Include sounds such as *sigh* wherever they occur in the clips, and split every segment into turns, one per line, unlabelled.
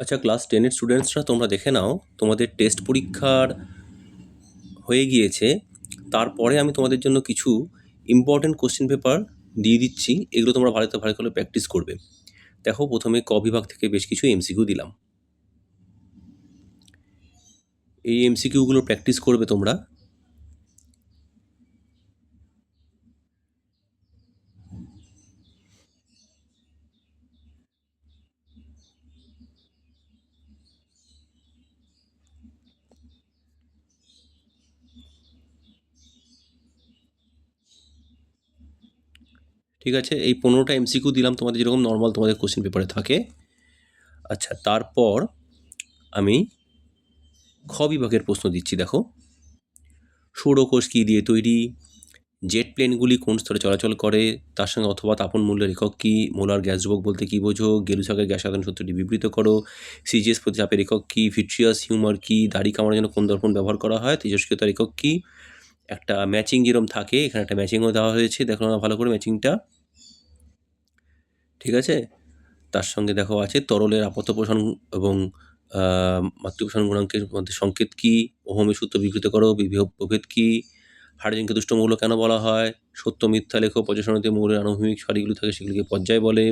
আচ্ছা ক্লাস টেনের স্টুডেন্টসরা তোমরা দেখে নাও, তোমাদের টেস্ট পরীক্ষার হয়ে গিয়েছে, তারপরে আমি তোমাদের জন্য কিছু ইম্পর্টেন্ট কোশ্চেন পেপার দিয়ে দিচ্ছি, এগুলো তোমরা ভালো ভালো করে প্র্যাকটিস করবে। দেখো, প্রথমে ক বিভাগ থেকে বেশ কিছু এমসিকিউ দিলাম। এই এমসিকিউগুলো প্র্যাকটিস করবে তোমরা। ঠিক আছে? এই পনেরোটা এমসিকিউ দিলাম তোমাদের যেরকম নর্মাল তোমাদের কোশ্চেন পেপারে থাকে। আচ্ছা তারপর আমি খ বিভাগের প্রশ্ন দিচ্ছি, দেখো। সৌরকোষ কী দিয়ে তৈরি? জেট প্লেনগুলি কোন স্তরে চলাচল করে? তার সঙ্গে অথবা তাপন মূল্যের একক কী? মোলার গ্যাস যুবক বলতে কী বোঝো? গেলুসাকের গ্যাস সাধারণ সূত্রটি বিবৃত করো। সিজিএস প্রতি চাপের একক কী? ফিট্রিয়াস হিউমার কী? দাড়ি কামানোর জন্য কোন দর্পণ ব্যবহার করা হয়? তেজস্ক্রিয়তার একক কী? একটা ম্যাচিং যেরকম থাকে, এখানে একটা ম্যাচিংও দেওয়া হয়েছে। দেখো না, ভালো করে ম্যাচিংটা ঠিক আছে? তার সঙ্গে দেখো আছে তরলের আপাত পোষণ এবং মাতৃপোষণ গুণাঙ্কের মধ্যে সংকেত কী? ওহমের সূত্র বিবৃত করো প্রভেদ কী? হাইড্রোজেনকে দুষ্ট কেন বলা হয়? সত্য, মিথ্যা, লেখো পর্যালোচনাতে মৌলের আনুভূমিক সারিগুলি থাকে, সেগুলিকে পর্যায় বলে।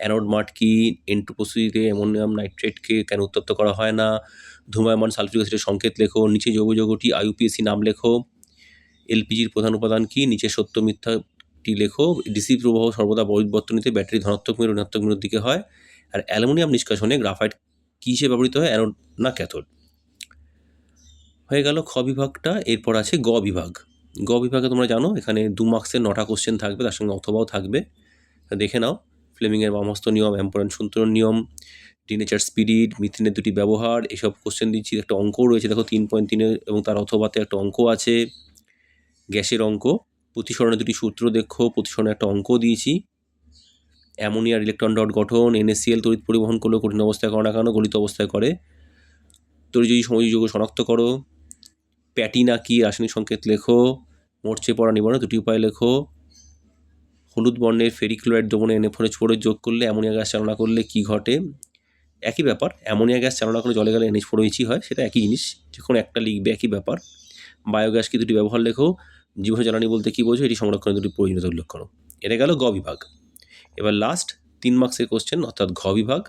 অ্যানোড মাঠ কি? এন্টু প্রস্তুতিতে অ্যামোনিয়াম নাইট্রেটকে কেন উত্তপ্ত করা হয় না? ধূমায়মান সালফিক অ্যাসিডের সংকেত লেখো, নিচে যৌগ যৌগটি আইউপিএসসি নাম লেখো। এলপিজির প্রধান উপাদান কি? নিচে সত্য মিথ্যাটি লেখো। ডিসি প্রবাহ সর্বদা বৈবর্তনীতে ব্যাটারি ধনাত্মক মেরু, ঋণাত্মক মেরুর দিকে হয়। আর অ্যালুমিনিয়াম নিষ্কাশনে গ্রাফাইট কী হিসেবে ব্যবহৃত হয়? অ্যানোড না ক্যাথোড। হয়ে গেল খ বিভাগটা। এরপর আছে গ বিভাগ। গ বিভাগে তোমরা জানো, এখানে দু মার্কসের নটা কোশ্চেন থাকবে, তার সঙ্গে অথবাও থাকবে। দেখে নাও। ফ্লেমিংয়ের বামহস্ত নিয়ম অ্যাম্পোরেন সন্তরণ নিয়ম ডিনেচার স্পিরিট, মিথিনের দুটি ব্যবহার, এসব কোশ্চেন দিচ্ছি। একটা অঙ্কও রয়েছে, দেখো তিন পয়েন্ট তিনের, এবং তার অথবাতে একটা অঙ্ক আছে। গ্যাসের অঙ্ক, প্রতিসরণের দুটি সূত্র দেখো প্রতিসরণে একটা অঙ্ক দিয়েছি। অ্যামোনিয়ার ইলেকট্রন ডট গঠন এনএসিএল তড়িৎ পরিবহন করলেও কঠিন অবস্থায় করে না কেন? গলিত অবস্থায় করে। তরিজয়ী সমযোগ শনাক্ত করো, প্যাটিনা কি রাসায়নিক সংকেত লেখো, মরচে পড়া নিবারণ দুটি উপায় লেখো। হলুদ বর্ণের ফেরিক্লোরাইড দ্রবণে এনে ফোরে যোগ করলে অ্যামোনিয়া গ্যাস চালনা করলে কি ঘটে? একই ব্যাপার, অ্যামোনিয়া গ্যাস চালনা করে জলে গেলে এনএচ ফোরোইচই হয়, সেটা একই জিনিস যে কোনো একটা লিখবে একই ব্যাপার। বায়োগ্যাস কি দুটি ব্যবহার লেখো? জীব জ্বালানি বলতে কী বোঝো? এটি সংরক্ষণের দুটি প্রয়োজনীয়তা উল্লেখ করো এটা গেল গ বিভাগ। এবার লাস্ট তিন মার্কসের কোশ্চেন অর্থাৎ ঘ বিভাগ।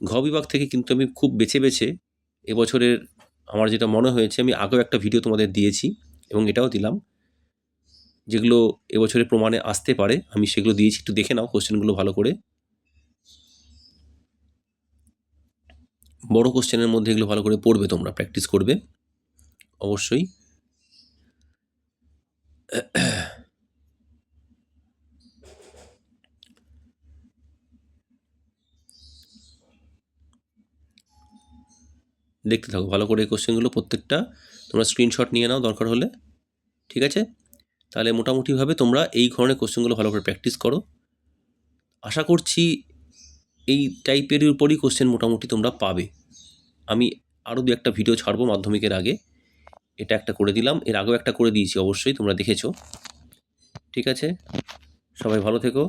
ঘ বিভাগ থেকে কিন্তু আমি খুব বেছে বেছে এবছরের আমার যেটা মনে হয়েছে, আমি আগেও একটা ভিডিও তোমাদের দিয়েছি এবং এটাও দিলাম, যেগুলো এবছরের প্রমাণে আসতে পারে। আমি সেগুলো দিয়েছি, একটু দেখে নাও কোশ্চেনগুলো ভালো করে। বড় কোশ্চেনের মধ্যে এগুলো ভালো করে পড়বে তোমরা প্র্যাকটিস করবে। অবশ্যই। *clears throat* দেখতে থাকো, ভালো করে এই কোশ্চেনগুলো প্রত্যেকটা তোমরা স্ক্রিনশট নিয়ে নাও, দরকার হলে, ঠিক আছে? তাহলে মোটামুটিভাবে তোমরা এই ধরনের কোশ্চেনগুলো ভালো করে প্র্যাকটিস করো। আশা করছি এই টাইপের উপরই কোশ্চেন মোটামুটি তোমরা পাবে। আমি আরও দু একটা ভিডিও ছাড়বো মাধ্যমিকের আগে। এটা একটা করে দিলাম। এর আগেও একটা করে দিয়েছি, অবশ্যই তোমরা দেখেছ। ঠিক আছে? সবাই ভালো থেকো।